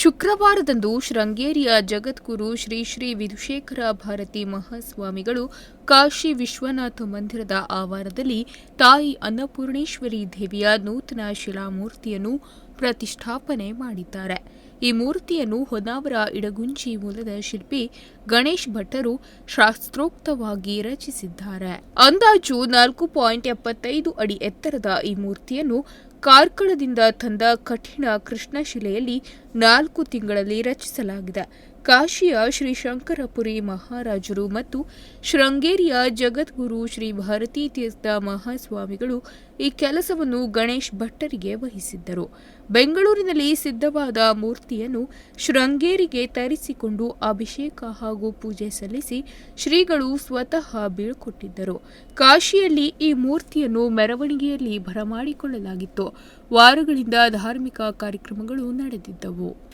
ಶುಕ್ರವಾರದಂದು ಶೃಂಗೇರಿಯ ಜಗದ್ಗುರು ಶ್ರೀ ಶ್ರೀ ವಿಧುಶೇಖರ ಭಾರತಿ ಮಹಾಸ್ವಾಮಿಗಳು ಕಾಶಿ ವಿಶ್ವನಾಥ ಮಂದಿರದ ಆವರಣದಲ್ಲಿ ತಾಯಿ ಅನ್ನಪೂರ್ಣೇಶ್ವರಿ ದೇವಿಯ ನೂತನ ಶಿಲಾಮೂರ್ತಿಯನ್ನು ಪ್ರತಿಷ್ಠಾಪನೆ ಮಾಡಿದ್ದಾರೆ. ಈ ಮೂರ್ತಿಯನ್ನು ಹೊನ್ನಾವರ ಇಡಗುಂಜಿ ಮೂಲದ ಶಿಲ್ಪಿ ಗಣೇಶ್ ಭಟ್ಟರು ಶಾಸ್ತ್ರೋಕ್ತವಾಗಿ ರಚಿಸಿದ್ದಾರೆ. ಅಂದಾಜು ನಾಲ್ಕು ಪಾಯಿಂಟ್ ಎಪ್ಪತ್ತೈದು ಅಡಿ ಎತ್ತರದ ಈ ಮೂರ್ತಿಯನ್ನು ಕಾರ್ಕಳದಿಂದ ತಂದ ಕಠಿಣ ಕೃಷ್ಣಶಿಲೆಯಲ್ಲಿ ನಾಲ್ಕು ತಿಂಗಳಲ್ಲಿ ರಚಿಸಲಾಗಿದೆ. ಕಾಶಿಯ ಶ್ರೀ ಶಂಕರಪುರಿ ಮಹಾರಾಜರು ಮತ್ತು ಶೃಂಗೇರಿಯ ಜಗದ್ಗುರು ಶ್ರೀ ಭಾರತೀ ತೀರ್ಥ ಮಹಾಸ್ವಾಮಿಗಳು ಈ ಕೆಲಸವನ್ನು ಗಣೇಶ್ ಭಟ್ಟರಿಗೆ ವಹಿಸಿದ್ದರು. ಬೆಂಗಳೂರಿನಲ್ಲಿ ಸಿದ್ಧವಾದ ಮೂರ್ತಿಯನ್ನು ಶೃಂಗೇರಿಗೆ ತರಿಸಿಕೊಂಡು ಅಭಿಷೇಕ ಹಾಗೂ ಪೂಜೆ ಸಲ್ಲಿಸಿ ಶ್ರೀಗಳು ಸ್ವತಃ ಬೀಳ್ಕೊಟ್ಟಿದ್ದರು. ಕಾಶಿಯಲ್ಲಿ ಈ ಮೂರ್ತಿಯನ್ನು ಮೆರವಣಿಗೆಯಲ್ಲಿ ಬರಮಾಡಿಕೊಳ್ಳಲಾಗಿತ್ತು. ವಾರಗಳಿಂದ ಧಾರ್ಮಿಕ ಕಾರ್ಯಕ್ರಮಗಳು ನಡೆದಿದ್ದವು.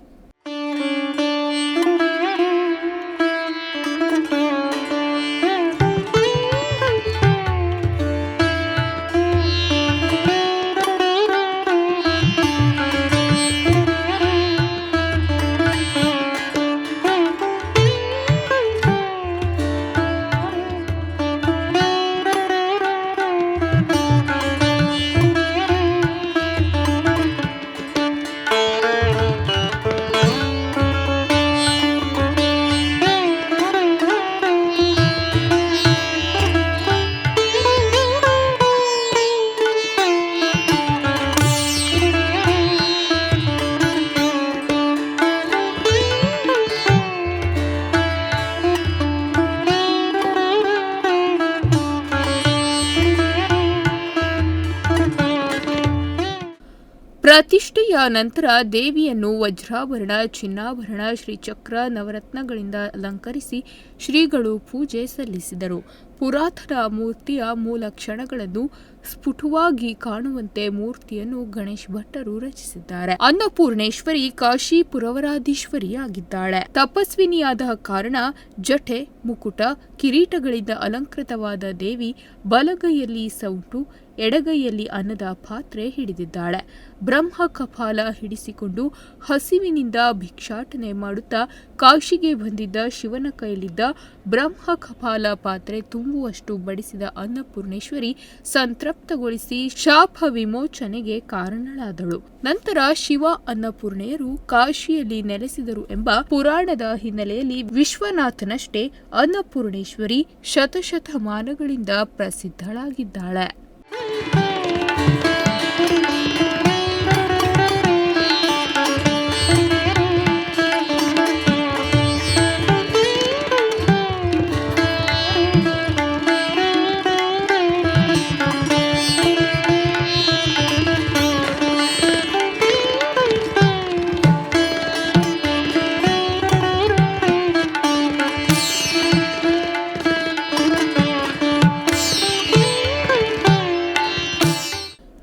ಪ್ರತಿಷ್ಠೆಯ ನಂತರ ದೇವಿಯನ್ನು ವಜ್ರಾಭರಣ ಚಿನ್ನಾಭರಣ ಶ್ರೀಚಕ್ರ ನವರತ್ನಗಳಿಂದ ಅಲಂಕರಿಸಿ ಶ್ರೀಗಳು ಪೂಜೆ ಸಲ್ಲಿಸಿದರು. ಪುರಾತನ ಮೂರ್ತಿಯ ಮೂಲ ಕ್ಷಣಗಳನ್ನು ಸ್ಫುಟವಾಗಿ ಕಾಣುವಂತೆ ಮೂರ್ತಿಯನ್ನು ಗಣೇಶ್ ಭಟ್ಟರು ರಚಿಸಿದ್ದಾರೆ. ಅನ್ನಪೂರ್ಣೇಶ್ವರಿ ಕಾಶಿ ಪುರವರಾಧೀಶ್ವರಿ ಆಗಿದ್ದಾಳೆ ತಪಸ್ವಿನಿಯಾದ ಕಾರಣ ಜಠೆ, ಮುಕುಟ, ಕಿರೀಟಗಳಿಂದ ಅಲಂಕೃತವಾದ ದೇವಿ ಬಲಗೈಯಲ್ಲಿ ಸೌಟು, ಎಡಗೈಯಲ್ಲಿ ಅನ್ನದ ಪಾತ್ರೆ ಹಿಡಿದಿದ್ದಾಳೆ. ಬ್ರಹ್ಮ ಕಪಾಲ ಹಿಡಿಸಿಕೊಂಡು ಹಸಿವಿನಿಂದ ಭಿಕ್ಷಾಟನೆ ಮಾಡುತ್ತಾ ಕಾಶಿಗೆ ಬಂದಿದ್ದ ಶಿವನ ಕೈಯಲ್ಲಿದ್ದ ಬ್ರಹ್ಮ ಕಪಾಲ ಪಾತ್ರೆ ತುಂಬುವಷ್ಟು ಬಡಿಸಿದ ಅನ್ನಪೂರ್ಣೇಶ್ವರಿ ಸಂತೃಪ್ತಗೊಳಿಸಿ ಶಾಪ ವಿಮೋಚನೆಗೆ ಕಾರಣಳಾದಳು. ನಂತರ ಶಿವ ಅನ್ನಪೂರ್ಣೆಯರು ಕಾಶಿಯಲ್ಲಿ ನೆಲೆಸಿದರು ಎಂಬ ಪುರಾಣದ ಹಿನ್ನೆಲೆಯಲ್ಲಿ ವಿಶ್ವನಾಥನಷ್ಟೇ ಅನ್ನಪೂರ್ಣೇಶ್ವರಿ ಶತಶತಮಾನಗಳಿಂದ ಪ್ರಸಿದ್ಧಳಾಗಿದ್ದಾಳೆ.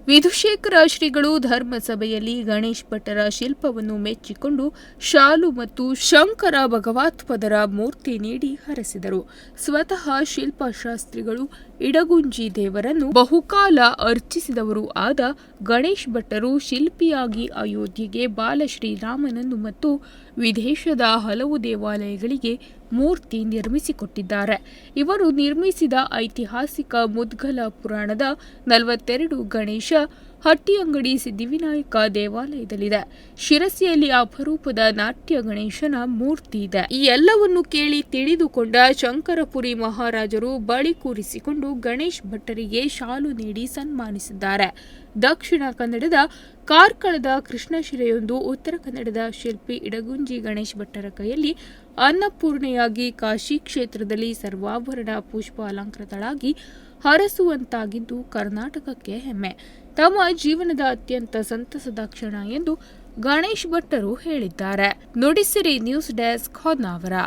ವಿಧುಶೇಖರ ಶ್ರೀಗಳು ಧರ್ಮಸಭೆಯಲ್ಲಿ ಗಣೇಶ್ ಭಟ್ಟರ ಶಿಲ್ಪವನ್ನು ಮೆಚ್ಚಿಕೊಂಡು ಶಾಲು ಮತ್ತು ಶಂಕರ ಭಗವತ್ಪದರ ಮೂರ್ತಿ ನೀಡಿ ಹರಸಿದರು. ಸ್ವತಃ ಶಿಲ್ಪಶಾಸ್ತ್ರಿಗಳು ಇಡಗುಂಜಿ ದೇವರನ್ನು ಬಹುಕಾಲ ಅರ್ಚಿಸಿದವರು ಆದ ಗಣೇಶ್ ಭಟ್ಟರು ಶಿಲ್ಪಿಯಾಗಿ ಅಯೋಧ್ಯೆಗೆ ಬಾಲಶ್ರೀರಾಮನನ್ನು ಮತ್ತು ವಿದೇಶದ ಹಲವು ದೇವಾಲಯಗಳಿಗೆ ಮೂರ್ತಿ ನಿರ್ಮಿಸಿಕೊಟ್ಟಿದ್ದಾರೆ. ಇವರು ನಿರ್ಮಿಸಿದ ಐತಿಹಾಸಿಕ ಮುದ್ಗಲ ಪುರಾಣದ ನಲವತ್ತೆರಡು ಗಣೇಶ ಹಟ್ಟಿಯಂಗಡಿ ಸಿದ್ಧಿವಿನಾಯಕ ದೇವಾಲಯದಲ್ಲಿದೆ. ಶಿರಸಿಯಲ್ಲಿ ಅಪರೂಪದ ನಾಟ್ಯ ಗಣೇಶನ ಮೂರ್ತಿ ಇದೆ. ಈ ಎಲ್ಲವನ್ನು ಕೇಳಿ ತಿಳಿದುಕೊಂಡ ಶಂಕರಪುರಿ ಮಹಾರಾಜರು ಬಳಿ ಕೂರಿಸಿಕೊಂಡು ಗಣೇಶ್ ಭಟ್ಟರಿಗೆ ಶಾಲು ನೀಡಿ ಸನ್ಮಾನಿಸಿದ್ದಾರೆ. ದಕ್ಷಿಣ ಕನ್ನಡದ ಕಾರ್ಕಳದ ಕೃಷ್ಣಶಿಲೆಯೊಂದು ಉತ್ತರ ಕನ್ನಡದ ಶಿಲ್ಪಿ ಇಡಗುಂಜಿ ಗಣೇಶ್ ಭಟ್ಟರ ಕೈಯಲ್ಲಿ ಅನ್ನಪೂರ್ಣೆಯಾಗಿ ಕಾಶಿ ಕ್ಷೇತ್ರದಲ್ಲಿ ಸರ್ವಾಭರಣ ಪುಷ್ಪ ಅಲಂಕೃತಳಾಗಿ ಹರಸುವಂತಾಗಿದ್ದು ಕರ್ನಾಟಕಕ್ಕೆ ಹೆಮ್ಮೆ. ತಮ್ಮ ಜೀವನದ ಅತ್ಯಂತ ಸಂತಸದ ಕ್ಷಣ ಎಂದು ಗಣೇಶ್ ಭಟ್ಟರು ಹೇಳಿದ್ದಾರೆ. Nudisiri news desk Honnavar.